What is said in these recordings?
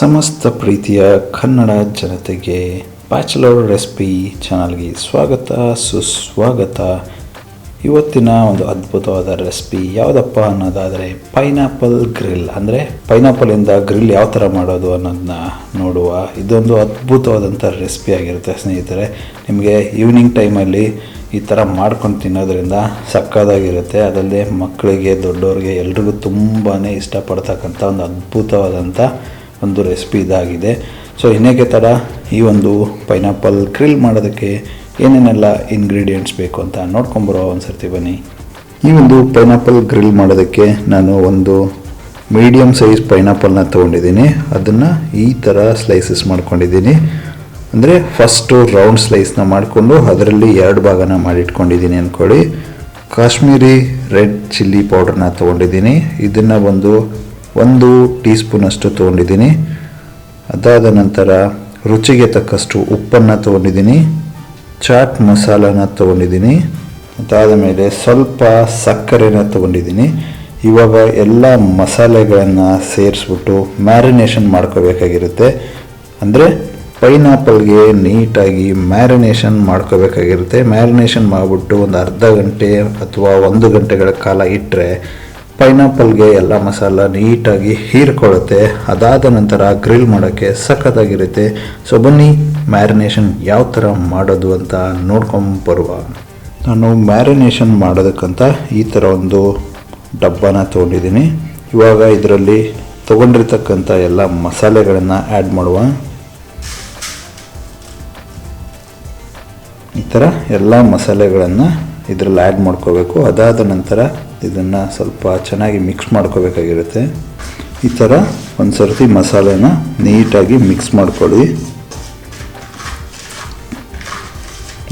ಸಮಸ್ತ ಪ್ರೀತಿಯ ಕನ್ನಡ ಜನತೆಗೆ ಬ್ಯಾಚುಲರ್ ರೆಸಿಪಿ ಚಾನಲ್ಗೆ ಸ್ವಾಗತ, ಸುಸ್ವಾಗತ. ಇವತ್ತಿನ ಒಂದು ಅದ್ಭುತವಾದ ರೆಸಿಪಿ ಯಾವುದಪ್ಪ ಅನ್ನೋದಾದರೆ ಪೈನಾಪಲ್ ಗ್ರಿಲ್ ಅಂದರೆ ಪೈನಾಪಲಿಂದ ಗ್ರಿಲ್ ಯಾವ ಥರ ಮಾಡೋದು ಅನ್ನೋದನ್ನ ನೋಡುವ ಇದೊಂದು ಅದ್ಭುತವಾದಂಥ ರೆಸಿಪಿ ಆಗಿರುತ್ತೆ ಸ್ನೇಹಿತರೆ. ನಿಮಗೆ ಈವ್ನಿಂಗ್ ಟೈಮಲ್ಲಿ ಈ ಥರ ಮಾಡ್ಕೊಂಡು ತಿನ್ನೋದ್ರಿಂದ ಸಕ್ಕದಾಗಿರುತ್ತೆ ಅದಲ್ಲದೆ ಮಕ್ಕಳಿಗೆ ದೊಡ್ಡವ್ರಿಗೆ ಎಲ್ರಿಗೂ ತುಂಬಾ ಇಷ್ಟಪಡ್ತಕ್ಕಂಥ ಒಂದು ಅದ್ಭುತವಾದಂಥ ಒಂದು ರೆಸಿಪಿ ಇದಾಗಿದೆ. ಸೊ ಇನ್ನೇಕೆ ಥರ ಈ ಒಂದು ಪೈನಾಪಲ್ ಗ್ರಿಲ್ ಮಾಡೋದಕ್ಕೆ ಏನೇನೆಲ್ಲ ಇಂಗ್ರೀಡಿಯೆಂಟ್ಸ್ ಬೇಕು ಅಂತ ನೋಡ್ಕೊಂಬರೋ ಒಂದು ಸರ್ತಿ ಬನ್ನಿ. ಈ ಒಂದು ಪೈನಾಪಲ್ ಗ್ರಿಲ್ ಮಾಡೋದಕ್ಕೆ ನಾನು ಒಂದು ಮೀಡಿಯಮ್ ಸೈಜ್ ಪೈನಾಪಲ್ನ ತೊಗೊಂಡಿದ್ದೀನಿ. ಅದನ್ನು ಈ ಥರ ಸ್ಲೈಸಸ್ ಮಾಡ್ಕೊಂಡಿದ್ದೀನಿ. ಅಂದರೆ ಫಸ್ಟು ರೌಂಡ್ ಸ್ಲೈಸ್ನ ಮಾಡಿಕೊಂಡು ಅದರಲ್ಲಿ ಎರಡು ಭಾಗನ ಮಾಡಿಟ್ಕೊಂಡಿದ್ದೀನಿ ಅಂದ್ಕೊಳ್ಳಿ ಕಾಶ್ಮೀರಿ ರೆಡ್ ಚಿಲ್ಲಿ ಪೌಡರ್ನ ತೊಗೊಂಡಿದ್ದೀನಿ. ಇದನ್ನು ಒಂದು ಒಂದು ಟೀ ಸ್ಪೂನಷ್ಟು ತೊಗೊಂಡಿದ್ದೀನಿ. ಅದಾದ ನಂತರ ರುಚಿಗೆ ತಕ್ಕಷ್ಟು ಉಪ್ಪನ್ನು ತೊಗೊಂಡಿದ್ದೀನಿ. ಚಾಟ್ ಮಸಾಲನ ತೊಗೊಂಡಿದ್ದೀನಿ. ಅದಾದ ಮೇಲೆ ಸ್ವಲ್ಪ ಸಕ್ಕರೆನ ತೊಗೊಂಡಿದ್ದೀನಿ. ಇವಾಗ ಎಲ್ಲ ಮಸಾಲೆಗಳನ್ನು ಸೇರಿಸ್ಬಿಟ್ಟು ಮ್ಯಾರಿನೇಷನ್ ಮಾಡ್ಕೋಬೇಕಾಗಿರುತ್ತೆ. ಅಂದರೆ ಪೈನಾಪಲ್ಗೆ ನೀಟಾಗಿ ಮ್ಯಾರಿನೇಷನ್ ಮಾಡ್ಕೋಬೇಕಾಗಿರುತ್ತೆ. ಮ್ಯಾರಿನೇಷನ್ ಮಾಡಿಬಿಟ್ಟು ಒಂದು ಅರ್ಧ ಗಂಟೆ ಅಥವಾ ಒಂದು ಗಂಟೆಗಳ ಕಾಲ ಇಟ್ಟರೆ ಪೈನಾಪಲ್ಗೆ ಎಲ್ಲ ಮಸಾಲ ನೀಟಾಗಿ ಹೀರ್ಕೊಳ್ಳುತ್ತೆ. ಅದಾದ ನಂತರ ಗ್ರಿಲ್ ಮಾಡೋಕ್ಕೆ ಸಖತ್ತಾಗಿರುತ್ತೆ. ಸೊ ಬನ್ನಿ, ಮ್ಯಾರಿನೇಷನ್ ಯಾವ ಥರ ಮಾಡೋದು ಅಂತ ನೋಡ್ಕೊಂಬರುವ. ನಾನು ಮ್ಯಾರಿನೇಷನ್ ಮಾಡೋದಕ್ಕಂತ ಈ ಥರ ಒಂದು ಡಬ್ಬನ ತೊಗೊಂಡಿದ್ದೀನಿ. ಇವಾಗ ಇದರಲ್ಲಿ ತೊಗೊಂಡಿರ್ತಕ್ಕಂಥ ಎಲ್ಲ ಮಸಾಲೆಗಳನ್ನು ಆ್ಯಡ್ ಮಾಡುವ. ಈ ಥರ ಎಲ್ಲ ಮಸಾಲೆಗಳನ್ನು ಇದರಲ್ಲಿ ಆ್ಯಡ್ ಮಾಡ್ಕೋಬೇಕು. ಅದಾದ ನಂತರ ಇದನ್ನು ಸ್ವಲ್ಪ ಚೆನ್ನಾಗಿ ಮಿಕ್ಸ್ ಮಾಡ್ಕೋಬೇಕಾಗಿರುತ್ತೆ. ಈ ಥರ ಒಂದು ಸರ್ತಿ ಮಸಾಲೆನ ನೀಟಾಗಿ ಮಿಕ್ಸ್ ಮಾಡ್ಕೊಳ್ಳಿ.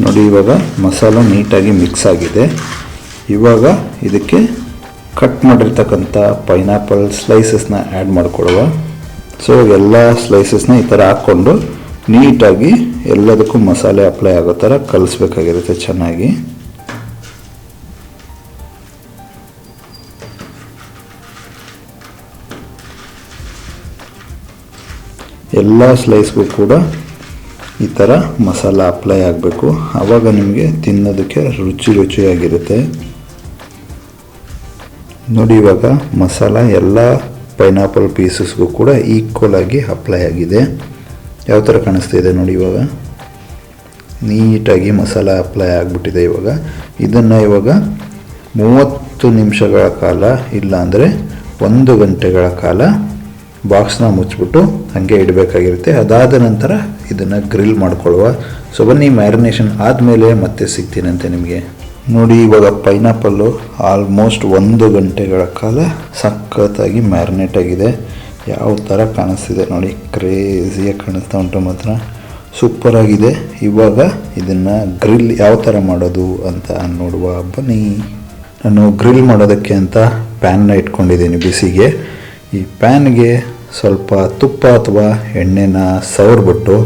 ನೋಡಿ, ಇವಾಗ ಮಸಾಲೆ ನೀಟಾಗಿ ಮಿಕ್ಸ್ ಆಗಿದೆ. ಇವಾಗ ಇದಕ್ಕೆ ಕಟ್ ಮಾಡಿರ್ತಕ್ಕಂಥ ಪೈನಾಪಲ್ ಸ್ಲೈಸಸ್ನ ಆ್ಯಡ್ ಮಾಡಿಕೊಡುವ ಸೊ ಎಲ್ಲ ಸ್ಲೈಸಸ್ನ ಈ ಥರ ಹಾಕ್ಕೊಂಡು ನೀಟಾಗಿ ಎಲ್ಲದಕ್ಕೂ ಮಸಾಲೆ ಅಪ್ಲೈ ಆಗೋ ಥರ ಕಲಿಸ್ಬೇಕಾಗಿರುತ್ತೆ ಚೆನ್ನಾಗಿ. ಎಲ್ಲ ಸ್ಲೈಸ್ಗೂ ಕೂಡ ಈ ಥರ ಮಸಾಲ ಅಪ್ಲೈ ಆಗಬೇಕು. ಆವಾಗ ನಿಮಗೆ ತಿನ್ನೋದಕ್ಕೆ ರುಚಿ ರುಚಿಯಾಗಿರುತ್ತೆ. ನೋಡಿ ಇವಾಗ ಮಸಾಲ ಎಲ್ಲ ಪೈನಾಪಲ್ ಪೀಸಸ್ಗೂ ಕೂಡ ಈಕ್ವಲ್ ಆಗಿ ಅಪ್ಲೈ ಆಗಿದೆ. ಯಾವ ಥರ ಕಾಣಿಸ್ತಿದೆ ನೋಡಿ ಇವಾಗ. ನೀಟಾಗಿ ಮಸಾಲ ಅಪ್ಲೈ ಆಗಿಬಿಟ್ಟಿದೆ ಇವಾಗ. ಇದನ್ನು ಇವಾಗ ಮೂವತ್ತು ನಿಮಿಷಗಳ ಕಾಲ ಇಲ್ಲಾಂದರೆ ಒಂದು ಗಂಟೆಗಳ ಕಾಲ ಬಾಕ್ಸ್ನ ಮುಚ್ಚಿಬಿಟ್ಟು ಹಾಗೆ ಇಡಬೇಕಾಗಿರುತ್ತೆ. ಅದಾದ ನಂತರ ಇದನ್ನು ಗ್ರಿಲ್ ಮಾಡ್ಕೊಳ್ಳುವ. ಸೊ ಬನ್ನಿ, ಮ್ಯಾರಿನೇಷನ್ ಆದಮೇಲೆ ಮತ್ತೆ ಸಿಗ್ತೀನಂತೆ ನಿಮಗೆ. ನೋಡಿ, ಇವಾಗ ಪೈನಾಪಲ್ಲು ಆಲ್ಮೋಸ್ಟ್ ಒಂದು ಗಂಟೆಗಳ ಕಾಲ ಸಖತ್ತಾಗಿ ಮ್ಯಾರಿನೇಟ್ ಆಗಿದೆ. ಯಾವ ಥರ ಕಾಣಿಸ್ತಿದೆ ನೋಡಿ, ಕ್ರೇಜಿಯಾಗಿ ಕಾಣಿಸ್ತಾ ಉಂಟು ಮಾತ್ರ. ಸೂಪರಾಗಿದೆ ಇವಾಗ ಇದನ್ನು ಗ್ರಿಲ್ ಯಾವ ಥರ ಮಾಡೋದು ಅಂತ ನೋಡುವ. ಬನ್ನಿ. ನಾನು ಗ್ರಿಲ್ ಮಾಡೋದಕ್ಕೆ ಅಂತ ಪ್ಯಾನ್ನ ಇಟ್ಕೊಂಡಿದ್ದೀನಿ ಬಿಸಿಗೆ. ಈ ಪ್ಯಾನ್ಗೆ ಸ್ವಲ್ಪ ತುಪ್ಪ ಅಥವಾ ಎಣ್ಣೆನ ಸವರ್ಬಿಟ್ಟು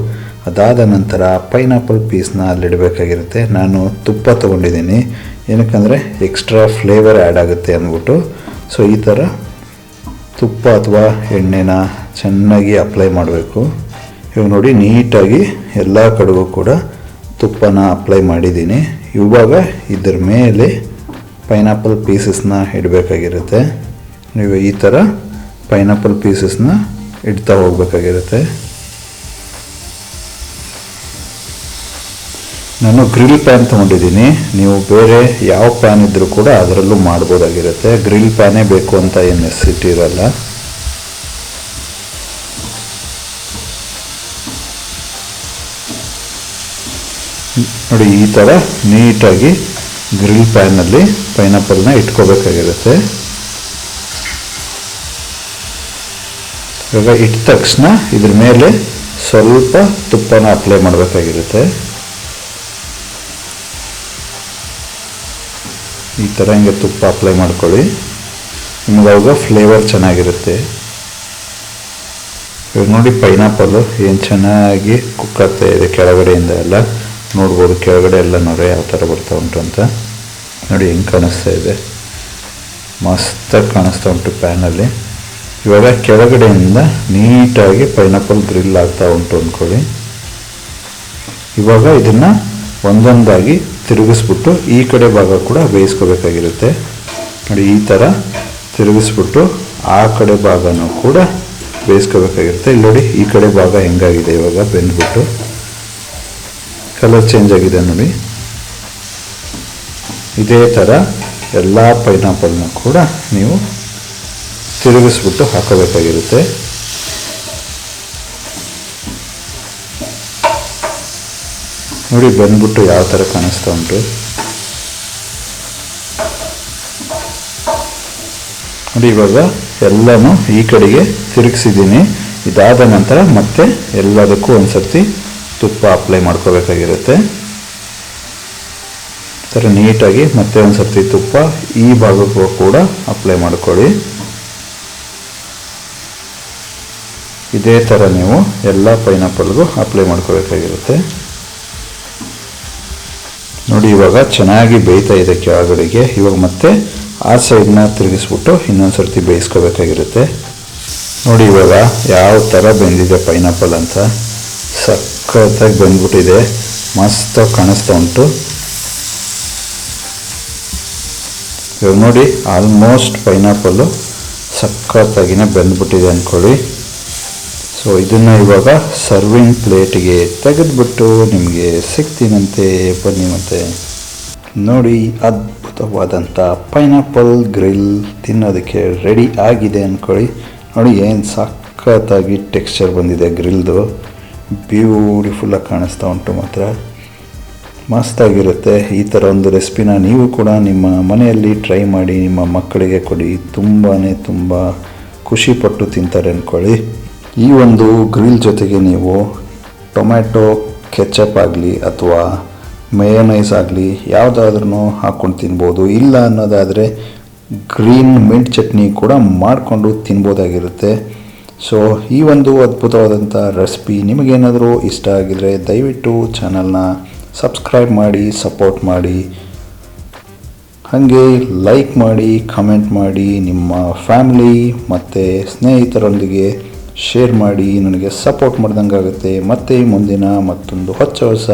ಅದಾದ ನಂತರ ಪೈನಾಪಲ್ ಪೀಸ್ನ ಅಲ್ಲಿಡಬೇಕಾಗಿರುತ್ತೆ. ನಾನು ತುಪ್ಪ ತೊಗೊಂಡಿದ್ದೀನಿ. ಏನಕ್ಕಂದರೆ ಎಕ್ಸ್ಟ್ರಾ ಫ್ಲೇವರ್ ಆ್ಯಡ್ ಆಗುತ್ತೆ ಅಂದ್ಬಿಟ್ಟು. ಸೊ, ಈ ಥರ ತುಪ್ಪ ಅಥವಾ ಎಣ್ಣೆನ ಚೆನ್ನಾಗಿ ಅಪ್ಲೈ ಮಾಡಬೇಕು. ಇವಾಗ ನೋಡಿ, ನೀಟಾಗಿ ಎಲ್ಲ ಕಡೆಗೂ ಕೂಡ ತುಪ್ಪನ ಅಪ್ಲೈ ಮಾಡಿದ್ದೀನಿ. ಇವಾಗ ಇದ್ರ ಮೇಲೆ ಪೈನಾಪಲ್ ಪೀಸಸ್ನ ಇಡಬೇಕಾಗಿರುತ್ತೆ. ನೀವು ಈ ಥರ ಪೈನಾಪಲ್ ಪೀಸಸ್ನ ಇಡ್ತಾ ಹೋಗ್ಬೇಕಾಗಿರುತ್ತೆ. ನಾನು ಗ್ರಿಲ್ ಪ್ಯಾನ್ ತೊಗೊಂಡಿದ್ದೀನಿ. ನೀವು ಬೇರೆ ಯಾವ ಪ್ಯಾನ್ ಇದ್ದರೂ ಕೂಡ ಅದರಲ್ಲೂ ಮಾಡ್ಬೋದಾಗಿರುತ್ತೆ. ಗ್ರಿಲ್ ಪ್ಯಾನೇ ಬೇಕು ಅಂತ ಏನು ನೆಸಿಟಿ ಇರಲ್ಲ. ನೋಡಿ, ಈ ಥರ ನೀಟಾಗಿ ಗ್ರಿಲ್ ಪ್ಯಾನಲ್ಲಿ ಪೈನಾಪಲ್ನ ಇಟ್ಕೋಬೇಕಾಗಿರುತ್ತೆ. ಇವಾಗ ಇಟ್ಟ ತಕ್ಷಣ ಇದ್ರ ಮೇಲೆ ಸ್ವಲ್ಪ ತುಪ್ಪನ ಅಪ್ಲೈ ಮಾಡಬೇಕಾಗಿರುತ್ತೆ. ಈ ಥರ ಹಿಂಗೆ ತುಪ್ಪ ಅಪ್ಲೈ ಮಾಡ್ಕೊಳ್ಳಿ. ನಿಮ್ಗೆ ಅವಾಗ ಫ್ಲೇವರ್ ಚೆನ್ನಾಗಿರುತ್ತೆ. ಇವಾಗ ನೋಡಿ ಪೈನಾಪಲ್ಲು ಏನು ಚೆನ್ನಾಗಿ ಕುಕ್ ಆಗ್ತಾ ಇದೆ ಕೆಳಗಡೆಯಿಂದ ಎಲ್ಲ. ನೋಡ್ಬೋದು ಕೆಳಗಡೆ ಎಲ್ಲ ನೋಡಿ ಯಾವ ಥರ ಬರ್ತಾ ಉಂಟು ಅಂತ. ನೋಡಿ ಹೆಂಗೆ ಕಾಣಿಸ್ತಾ ಇದೆ. ಮಸ್ತಾಗಿ ಕಾಣಿಸ್ತಾ ಉಂಟು ಪ್ಯಾನಲ್ಲಿ ಇವಾಗ ಕೆಳಗಡೆಯಿಂದ ನೀಟಾಗಿ ಪೈನಾಪಲ್ ಗ್ರಿಲ್ ಆಗ್ತಾ ಉಂಟು ಅಂದ್ಕೊಳ್ಳಿ ಇವಾಗ ಇದನ್ನು ಒಂದೊಂದಾಗಿ ತಿರುಗಿಸ್ಬಿಟ್ಟು ಈ ಕಡೆ ಭಾಗ ಕೂಡ ಬೇಯಿಸ್ಕೋಬೇಕಾಗಿರುತ್ತೆ. ನೋಡಿ, ಈ ಥರ ತಿರುಗಿಸ್ಬಿಟ್ಟು ಆ ಕಡೆ ಭಾಗನೂ ಕೂಡ ಬೇಯಿಸ್ಕೋಬೇಕಾಗಿರುತ್ತೆ. ಇಲ್ಲಿ ನೋಡಿ, ಈ ಕಡೆ ಭಾಗ ಹೆಂಗಾಗಿದೆ ಇವಾಗ ಬೆಂದ್ಬಿಟ್ಟು. ಕಲರ್ ಚೇಂಜ್ ಆಗಿದೆ ನೋಡಿ. ಇದೇ ಥರ ಎಲ್ಲ ಪೈನಾಪಲ್ನ ಕೂಡ ನೀವು ತಿರುಗಿಸ್ಬಿಟ್ಟು ಹಾಕೋಬೇಕಾಗಿರುತ್ತೆ. ನೋಡಿ, ಬಂದ್ಬಿಟ್ಟು ಯಾವ ಥರ ಕಾಣಿಸ್ತಾ ಉಂಟು. ನೋಡಿ, ಇವಾಗ ಎಲ್ಲನೂ ಈ ಕಡೆಗೆ ತಿರುಗಿಸಿದ್ದೀನಿ. ಇದಾದ ನಂತರ ಮತ್ತೆ ಎಲ್ಲದಕ್ಕೂ ಒಂದ್ಸರ್ತಿ ತುಪ್ಪ ಅಪ್ಲೈ ಮಾಡ್ಕೋಬೇಕಾಗಿರುತ್ತೆ. ಥರ ನೀಟಾಗಿ ಮತ್ತೆ ಒಂದು ಸರ್ತಿ ತುಪ್ಪ ಈ ಭಾಗಕ್ಕೂ ಕೂಡ ಅಪ್ಲೈ ಮಾಡ್ಕೊಳ್ಳಿ. ಇದೇ ಥರ ನೀವು ಎಲ್ಲ ಪೈನಾಪಲ್ಗೂ ಅಪ್ಲೈ ಮಾಡ್ಕೋಬೇಕಾಗಿರುತ್ತೆ ನೋಡಿ, ಇವಾಗ ಚೆನ್ನಾಗಿ ಬೇಯ್ತಾ ಇದೆ ಕೆಳಗಡೆಗೆ. ಇವಾಗ ಮತ್ತೆ ಆ ಸೈಡ್ನ ತಿರುಗಿಸ್ಬಿಟ್ಟು ಇನ್ನೊಂದು ಸರ್ತಿ ಬೇಯಿಸ್ಕೋಬೇಕಾಗಿರುತ್ತೆ ನೋಡಿ, ಇವಾಗ ಯಾವ ಥರ ಬೆಂದಿದೆ ಪೈನಾಪಲ್ ಅಂತ. ಸಖತ್ತಾಗಿ ಬಂದ್ಬಿಟ್ಟಿದೆ. ಮಸ್ತಾಗಿ ಕಾಣಿಸ್ತಾ ಉಂಟು. ಇವಾಗ ನೋಡಿ ಆಲ್ಮೋಸ್ಟ್ ಪೈನಾಪಲ್ಲು ಸಖತ್ತಾಗಿನೇ ಬೆಂದ್ಬಿಟ್ಟಿದೆ ಅಂದ್ಕೊಳ್ಳಿ ಸೊ ಇದನ್ನು ಇವಾಗ ಸರ್ವಿಂಗ್ ಪ್ಲೇಟಿಗೆ ತೆಗೆದುಬಿಟ್ಟು ನಿಮಗೆ ಸಿಗ್ತೀನಂತೆ, ಬನ್ನಿ ಮತ್ತೆ. ನೋಡಿ ಅದ್ಭುತವಾದಂಥ ಪೈನಾಪಲ್ ಗ್ರಿಲ್ ತಿನ್ನೋದಕ್ಕೆ ರೆಡಿ ಆಗಿದೆ ಅಂದ್ಕೊಳ್ಳಿ ನೋಡಿ, ಏನು ಸಖತ್ತಾಗಿ ಟೆಕ್ಸ್ಚರ್ ಬಂದಿದೆ ಗ್ರಿಲ್ದು ಬ್ಯೂಟಿಫುಲ್ಲಾಗಿ ಕಾಣಿಸ್ತಾ ಉಂಟು ಮಾತ್ರ. ಮಸ್ತಾಗಿರುತ್ತೆ. ಈ ಥರ ಒಂದು ರೆಸಿಪಿನ ನೀವು ಕೂಡ ನಿಮ್ಮ ಮನೆಯಲ್ಲಿ ಟ್ರೈ ಮಾಡಿ ನಿಮ್ಮ ಮಕ್ಕಳಿಗೆ ಕೊಡಿ. ತುಂಬಾ ತುಂಬ ಖುಷಿಪಟ್ಟು ತಿಂತಾರೆ ಅಂದ್ಕೊಳ್ಳಿ ಈ ಒಂದು ಗ್ರಿಲ್ ಜೊತೆಗೆ ನೀವು ಟೊಮ್ಯಾಟೊ, ಕೆಚಪ್ ಆಗಲಿ ಅಥವಾ ಮೇಯನೈಸ್ ಆಗಲಿ ಯಾವುದಾದ್ರೂ ಹಾಕ್ಕೊಂಡು ತಿನ್ಬೋದು. ಇಲ್ಲ ಅನ್ನೋದಾದರೆ ಗ್ರೀನ್ ಮಿಂಟ್ ಚಟ್ನಿ ಕೂಡ ಮಾಡಿಕೊಂಡು ತಿನ್ಬೋದಾಗಿರುತ್ತೆ. ಸೊ ಈ ಒಂದು ಅದ್ಭುತವಾದಂಥ ರೆಸಿಪಿ ನಿಮಗೇನಾದರೂ ಇಷ್ಟ ಆಗಿದರೆ ದಯವಿಟ್ಟು ಚಾನಲ್ನ ಸಬ್ಸ್ಕ್ರೈಬ್ ಮಾಡಿ, ಸಪೋರ್ಟ್ ಮಾಡಿ. ಹಾಗೆ ಲೈಕ್ ಮಾಡಿ, ಕಮೆಂಟ್ ಮಾಡಿ ನಿಮ್ಮ ಫ್ಯಾಮಿಲಿ ಮತ್ತು ಸ್ನೇಹಿತರೊಂದಿಗೆ ಶೇರ್ ಮಾಡಿ, ನನಗೆ ಸಪೋರ್ಟ್ ಮಾಡ್ದಂಗೆ ಆಗುತ್ತೆ ಮತ್ತೆ ಮುಂದಿನ ಮತ್ತೊಂದು ಹೊಚ್ಚ ಹೊಸ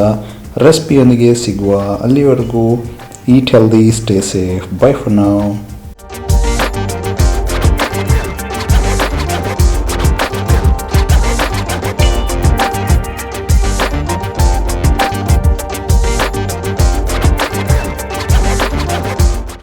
ರೆಸಿಪಿಯೊಂದಿಗೆ ಸಿಗುವ ಅಲ್ಲಿವರೆಗೂ eat healthy stay safe bye for ನಾವು